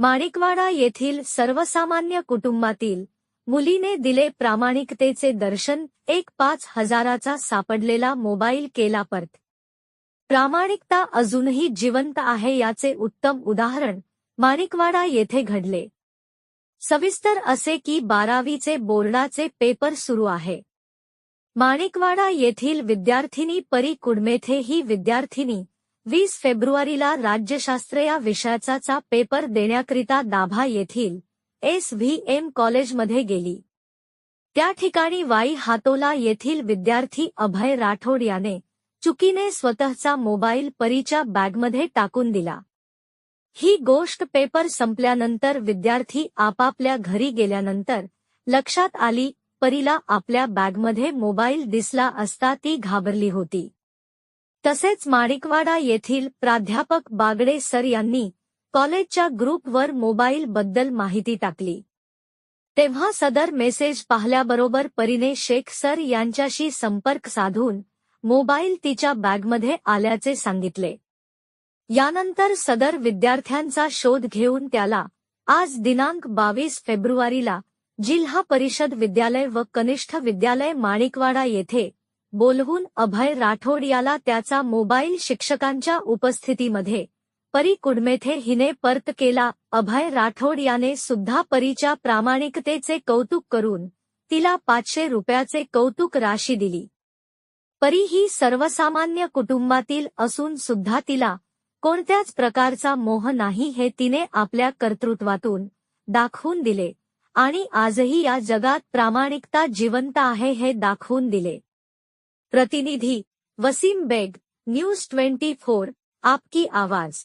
माणिकवाडा येथील सर्वसामान्य कुटुंबातील मुलीने दिले प्रामाणिकतेचे दर्शन एक पाच हजाराचा सापडलेला मोबाईल केला परत. प्रामाणिकता अजूनही जिवंत आहे याचे उत्तम उदाहरण माणिकवाडा येथे घडले. सविस्तर असे की बारावीचे बोर्डाचे पेपर सुरू आहे. माणिकवाडा येथील विद्यार्थिनी परी कुडमेथे ही विद्यार्थिनी वीस फेब्रुवारीला राज्यशास्त्र या विषयाचा पेपर देण्याकरिता दाभा येथील एस व्ही एम कॉलेजमध्ये गेली. त्या ठिकाणी वाई हातोला येथील विद्यार्थी अभय राठोड याने चुकीने स्वतःचा मोबाईल परीच्या बॅगमध्ये टाकून दिला. ही गोष्ट पेपर संपल्यानंतर विद्यार्थी आपापल्या घरी गेल्यानंतर लक्षात आली परीला आपल्या बॅगमध्ये मोबाईल दिसला असता ती घाबरली होती. तसेच माणिकवाडा येथील प्राध्यापक बागडे सर यांनी कॉलेजच्या ग्रुपवर मोबाईल बद्दल माहिती टाकली. तेव्हा सदर मेसेज पाहिल्याबरोबर परीने शेख सर यांच्याशी संपर्क साधून मोबाईल तिच्या बॅगमध्ये आल्याचे सांगितले. यानंतर सदर विद्यार्थ्यांचा शोध घेऊन त्याला आज दिनांक बावीस फेब्रुवारीला जिल्हा परिषद विद्यालय व कनिष्ठ विद्यालय माणिकवाडा येथे बोलवून अभय राठोड याला त्याचा मोबाईल शिक्षकांच्या उपस्थितीमध्ये परी कुडमेथे हिने परत केला. अभय राठोड याने सुद्धा परीच्या प्रामाणिकतेचे कौतुक करून तिला पाचशे रुपयाचे कौतुक राशी दिली. परी ही सर्वसामान्य कुटुंबातील असून सुद्धा तिला कोणत्याच प्रकारचा मोह नाही हे तिने आपल्या कर्तृत्वातून दाखवून दिले. आणि आजही या जगात प्रामाणिकता जिवंत आहे हे दाखवून दिले. प्रतिनिधी Waseem Baig news twenty four आपकी आवाज.